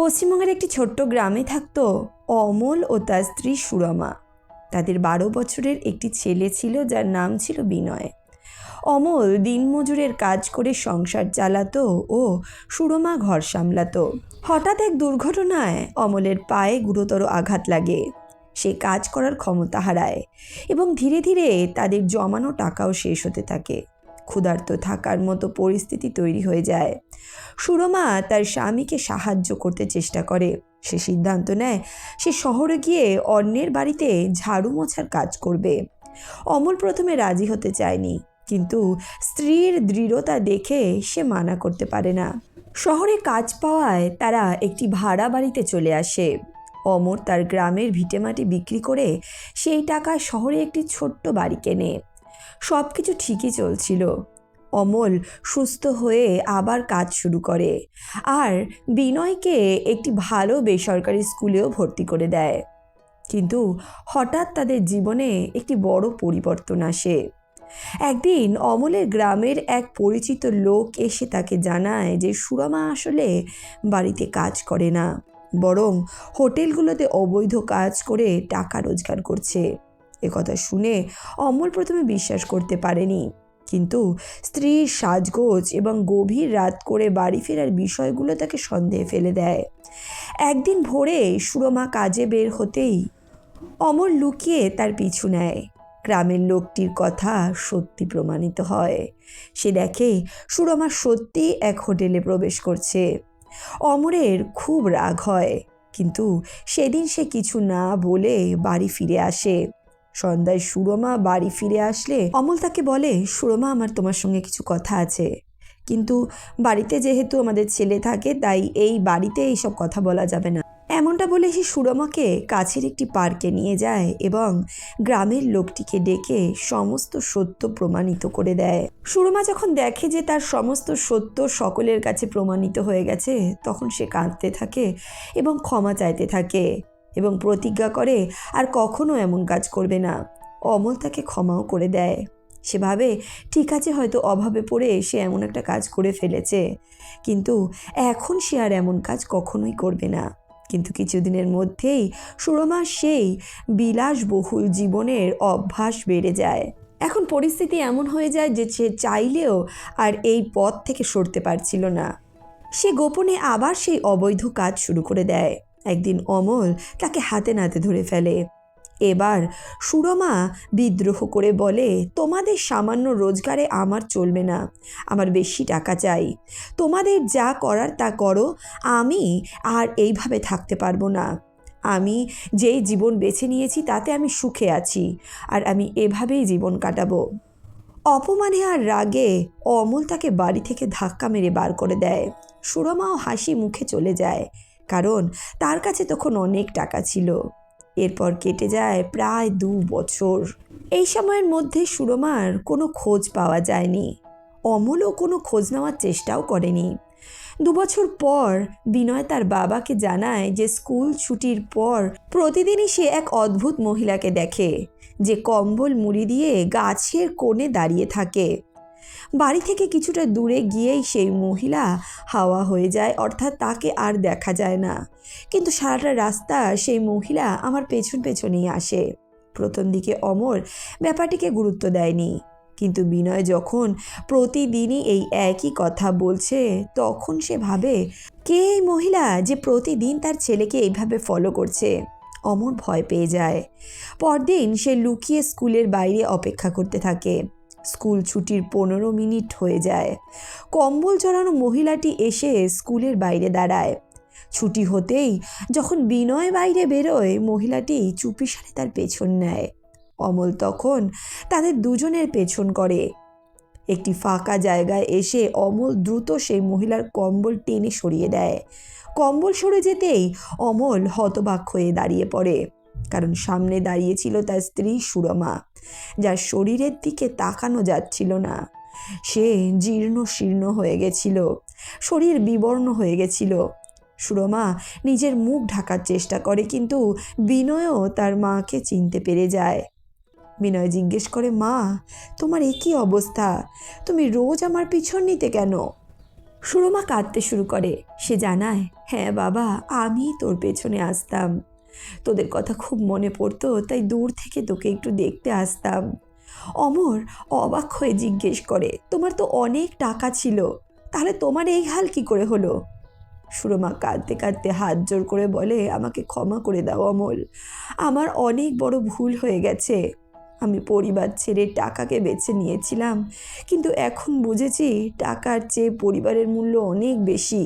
পশ্চিমবঙ্গের একটি ছোট্ট গ্রামে থাকতো অমল ও তার স্ত্রী সুরমা। তাদের বারো বছরের একটি ছেলে ছিল, যার নাম ছিল বিনয়। অমল দিনমজুরের কাজ করে সংসার চালাতো ও সুরমা ঘর সামলাতো। হঠাৎ এক দুর্ঘটনায় অমলের পায়ে গুরুতর আঘাত লাগে। সে কাজ করার ক্ষমতা হারায় এবং ধীরে ধীরে তাদের জমানো টাকাও শেষ হতে থাকে। ক্ষুধার্ত থাকার মতো পরিস্থিতি তৈরি হয়ে যায়। সুরমা তার স্বামীকে সাহায্য করতে চেষ্টা করে। সে সিদ্ধান্ত নেয়, সে শহরে গিয়ে অন্যের বাড়িতে ঝাড়ু মোছার কাজ করবে। অমল প্রথমে রাজি হতে চায়নি, কিন্তু স্ত্রীর দৃঢ়তা দেখে সে মানা করতে পারে না। শহরে কাজ পাওয়ায় তারা একটি ভাড়া বাড়িতে চলে আসে। অমর তার গ্রামের ভিটেমাটি বিক্রি করে সেই টাকা শহরে একটি ছোট্ট বাড়ি কেনে। সব কিছু ঠিকই চলছিল। অমল সুস্থ হয়ে আবার কাজ শুরু করে আর বিনয়কে একটি ভালো বেসরকারি স্কুলেও ভর্তি করে দেয়। কিন্তু হঠাৎ তাদের জীবনে একটি বড় পরিবর্তন আসে। একদিন অমলের গ্রামের এক পরিচিত লোক এসে তাকে জানায় যে সুরমা আসলে বাড়িতে কাজ করে না, বরং হোটেলগুলোতে অবৈধ কাজ করে টাকা রোজগার করছে। একথা শুনে অমল প্রথমে বিশ্বাস করতে পারেনি। কিন্তু স্ত্রীর সাজগোজ এবং গভীর রাত করে বাড়ি ফেরার বিষয়গুলো তাকে সন্দেহে ফেলে দেয়। একদিন ভোরে সুরমা কাজে বের হতেই অমর লুকিয়ে তার পিছু নেয়। গ্রামের লোকটির কথা সত্যি প্রমাণিত হয়। সে দেখে সুরমা সত্যি এক হোটেলে প্রবেশ করছে। অমরের খুব রাগ হয়, কিন্তু সেদিন সে কিছু না বলে বাড়ি ফিরে আসে। সন্ধ্যায় সুরমা বাড়ি ফিরে আসলে অমল তাকে বলে, সুরমা, আমার তোমার সঙ্গে কিছু কথা আছে। কিন্তু বাড়িতে যেহেতু আমাদের ছেলে থাকে, তাই এই বাড়িতে এইসব কথা বলা যাবে না। এমনটা বলে সে সুরমাকে কাছের একটি পার্কে নিয়ে যায় এবং গ্রামের লোকটিকে ডেকে সমস্ত সত্য প্রমাণিত করে দেয়। সুরমা যখন দেখে যে তার সমস্ত সত্য সকলের কাছে প্রমাণিত হয়ে গেছে, তখন সে কাঁদতে থাকে এবং ক্ষমা চাইতে থাকে। এবং প্রতিজ্ঞা করে আর কখনো এমন কাজ করবে না। অমল তাকে ক্ষমাও করে দেয়। সে ভাবে ঠিক আছে হয়তো অভাবে পড়ে সে এমন একটা কাজ করে ফেলেছে। কিন্তু এখন সে আর এমন কাজ কখনোই করবে না। কিন্তু কিছুদিনের মধ্যেই সুরমার সেই বিলাসবহুল জীবনের অভ্যাস বেড়ে যায়। এখন পরিস্থিতি এমন হয়ে যায় যে সে চাইলেও আর এই পথ থেকে সরতে পারছিল না। সে গোপনে আবার সেই অবৈধ কাজ শুরু করে দেয়। একদিন অমল তাকে হাতে নাতে ধরে ফেলে। এবার সুরমা বিদ্রোহ করে বলে, তোমাদের সামান্য রোজগারে আমার চলবে না। আমার বেশি টাকা চাই। তোমাদের যা করার তা করো। আমি আর এইভাবে থাকতে পারব না। আমি যেই জীবন বেছে নিয়েছি, তাতে আমি সুখে আছি। আর আমি এভাবেই জীবন কাটাবো। অপমানে আর রাগে অমল তাকে বাড়ি থেকে ধাক্কা মেরে বার করে দেয়। সুরমাও হাসি মুখে চলে যায়। কারণ তার কাছে তখন অনেক টাকা ছিল। এরপর কেটে যায় প্রায় দু বছর। এই সময়ের মধ্যে সুরমার কোনো খোঁজ পাওয়া যায়নি। অমলও কোনো খোঁজ নেওয়ার চেষ্টাও করেনি। দু বছর পর বিনয় তার বাবাকে জানায় যে স্কুল ছুটির পর প্রতিদিনই সে এক অদ্ভুত মহিলাকে দেখে, যে কম্বল মুড়ি দিয়ে গাছের কোণে দাঁড়িয়ে থাকে। বাড়ি থেকে কিছুটা দূরে গিয়েই সেই মহিলা হাওয়া হয়ে যায়, অর্থাৎ তাকে আর দেখা যায় না। কিন্তু সারাটা রাস্তা সেই মহিলা আমার পেছন পেছনেই আসে। প্রথম দিকে অমর ব্যাপারটিকে গুরুত্ব দেয়নি, কিন্তু বিনয় যখন প্রতিদিনই এই একই কথা বলছে, তখন সে ভাবে, কে এই মহিলা যে প্রতিদিন তার ছেলেকে এইভাবে ফলো করছে? অমর ভয় পেয়ে যায়। পরদিন সে লুকিয়ে স্কুলের বাইরে অপেক্ষা করতে থাকে। স্কুল ছুটির পনেরো মিনিট হয়ে যায়। কম্বল চড়ানো মহিলাটি এসে স্কুলের বাইরে দাঁড়ায়। ছুটি হতেই যখন বিনয় বাইরে বেরোয়, মহিলাটি চুপিসারে তার পেছন নেয়। অমল তখন তাদের দুজনের পেছন করে। একটি ফাঁকা জায়গায় এসে অমল দ্রুত সেই মহিলার কম্বল টেনে সরিয়ে দেয়। কম্বল সরে যেতেই অমল হতবাক হয়ে দাঁড়িয়ে পড়ে। কারণ সামনে দাঁড়িয়েছিল তার স্ত্রী সুরমা, যার শরীরের দিকে তাকানো যাচ্ছিল না। সে জীর্ণ শীর্ণ হয়ে গেছিল, শরীর বিবর্ণ হয়ে গেছিল। সুরমা নিজের মুখ ঢাকার চেষ্টা করে, কিন্তু বিনয়ও তার মাকে চিনতে পেরে যায়। বিনয় জিজ্ঞেস করে, মা, তোমার একই অবস্থা? তুমি রোজ আমার পিছন নিতে কেন? সুরমা কাঁদতে শুরু করে। সে জানায় হ্যাঁ বাবা আমি তোর পেছনে আসতাম। তোদের কথা খুব মনে পড়তো, তাই দূর থেকে তোকে একটু দেখতে আসতাম। অমর অবাক হয়ে জিজ্ঞেস করে, তোমার তো অনেক টাকা ছিল, তাহলে তোমার এই হাল কি করে হলো? সুরমা কাঁদতে কাঁদতে হাত জোর করে বলে, আমাকে ক্ষমা করে দাও অমল আমার অনেক বড় ভুল হয়ে গেছে। আমি পরিবার ছেড়ে টাকাকে বেছে নিয়েছিলাম, কিন্তু এখন বুঝেছি টাকার চেয়ে পরিবারের মূল্য অনেক বেশি।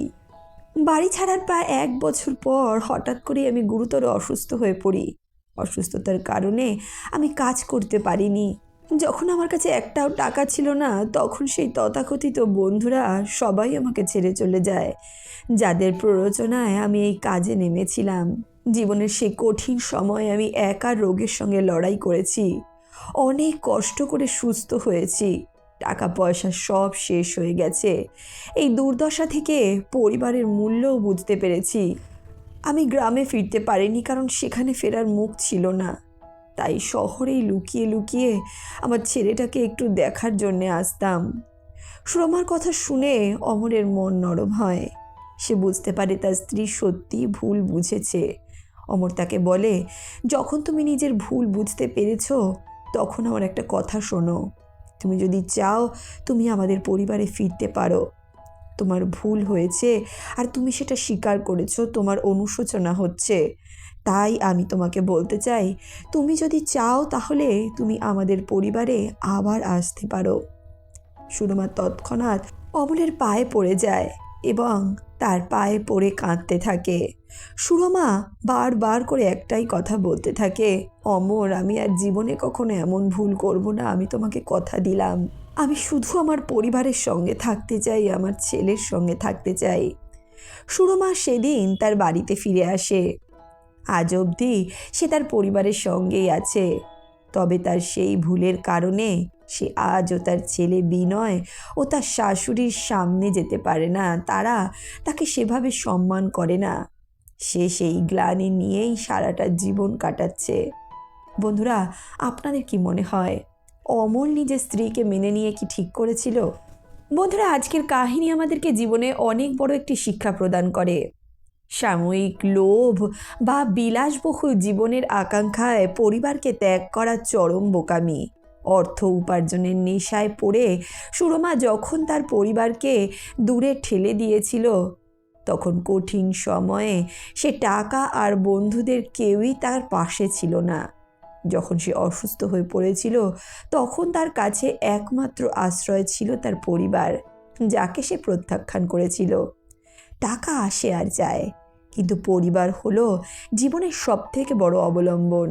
বাড়ি ছাড়ার প্রায় এক বছর পর হঠাৎ করে আমি গুরুতর অসুস্থ হয়ে পড়ি। অসুস্থতার কারণে আমি কাজ করতে পারিনি। যখন আমার কাছে একটাও টাকা ছিল না, তখন সেই তথাকথিত বন্ধুরা সবাই আমাকে ছেড়ে চলে যায়। যাদের প্ররোচনায় আমি এই কাজে নেমেছিলাম। জীবনের সেই কঠিন সময় আমি একা রোগের সঙ্গে লড়াই করেছি। অনেক কষ্ট করে সুস্থ হয়েছি। টাকা পয়সা সব শেষ হয়ে গেছে। এই দুর্দশা থেকে পরিবারের মূল্যও বুঝতে পেরেছি। আমি গ্রামে ফিরতে পারিনি কারণ সেখানে ফেরার মুখ ছিল না। তাই শহরেই লুকিয়ে লুকিয়ে আমার ছেলেটাকে একটু দেখার জন্যে আসতাম। সুরমার কথা শুনে অমরের মন নরম হয়। সে বুঝতে পারে তার স্ত্রী সত্যি ভুল বুঝেছে। অমর তাকে বলে, যখন তুমি নিজের ভুল বুঝতে পেরেছ, তখন আমার একটা কথা শোনো। তুমি যদি চাও, তুমি আমাদের পরিবারে ফিরতে পারো। তোমার ভুল হয়েছে আর তুমি সেটা স্বীকার করেছ, তোমার অনুশোচনা হচ্ছে। তাই আমি তোমাকে বলতে চাই, তুমি যদি চাও তাহলে তুমি আমাদের পরিবারে আবার আসতে পারো। সুরমা তৎক্ষণাৎ অমলের পায়ে পড়ে যায়। এবং তার পায়ে পড়ে কাঁদতে থাকে। সুরমা বারবার করে একটাই কথা বলতে থাকে, অমর, আমি আর জীবনে কখনো এমন ভুল করব না, আমি তোমাকে কথা দিলাম। আমি শুধু আমার পরিবারের সঙ্গে থাকতে চাই, আমার ছেলের সঙ্গে থাকতে চাই। সুরমা সেদিন তার বাড়িতে ফিরে আসে। আজ অবধি সে তার পরিবারের সঙ্গেই আছে, তবে তার সেই ভুলের কারণে সে আজও তার ছেলে বিনয় ও তার শাশুড়ির সামনে যেতে পারে না। তারা তাকে সেভাবে সম্মান করে না। সে সেই গ্লানি নিয়েই সারাটা জীবন কাটাচ্ছে। বন্ধুরা, আপনাদের কি মনে হয়? অমল নিজের স্ত্রীকে মেনে নিয়ে কি ঠিক করেছিল? বন্ধুরা, আজকের কাহিনী আমাদেরকে জীবনে অনেক বড় একটি শিক্ষা প্রদান করে। সাময়িক লোভ বা বিলাসবহুল জীবনের আকাঙ্ক্ষায় পরিবারকে ত্যাগ করা চরম বোকামি। অর্থ উপার্জনের নেশায় পড়ে সুরমা যখন তার পরিবারকে দূরে ঠেলে দিয়েছিল, তখন কঠিন সময়ে সে টাকা আর বন্ধুদের কেউই তার পাশে ছিল না। যখন সে অসুস্থ হয়ে পড়েছিল, তখন তার কাছে একমাত্র আশ্রয় ছিল তার পরিবার, যাকে সে প্রত্যাখ্যান করেছিল। টাকা আসে আর যায়, কিন্তু পরিবার হলো জীবনের সব থেকে বড় অবলম্বন।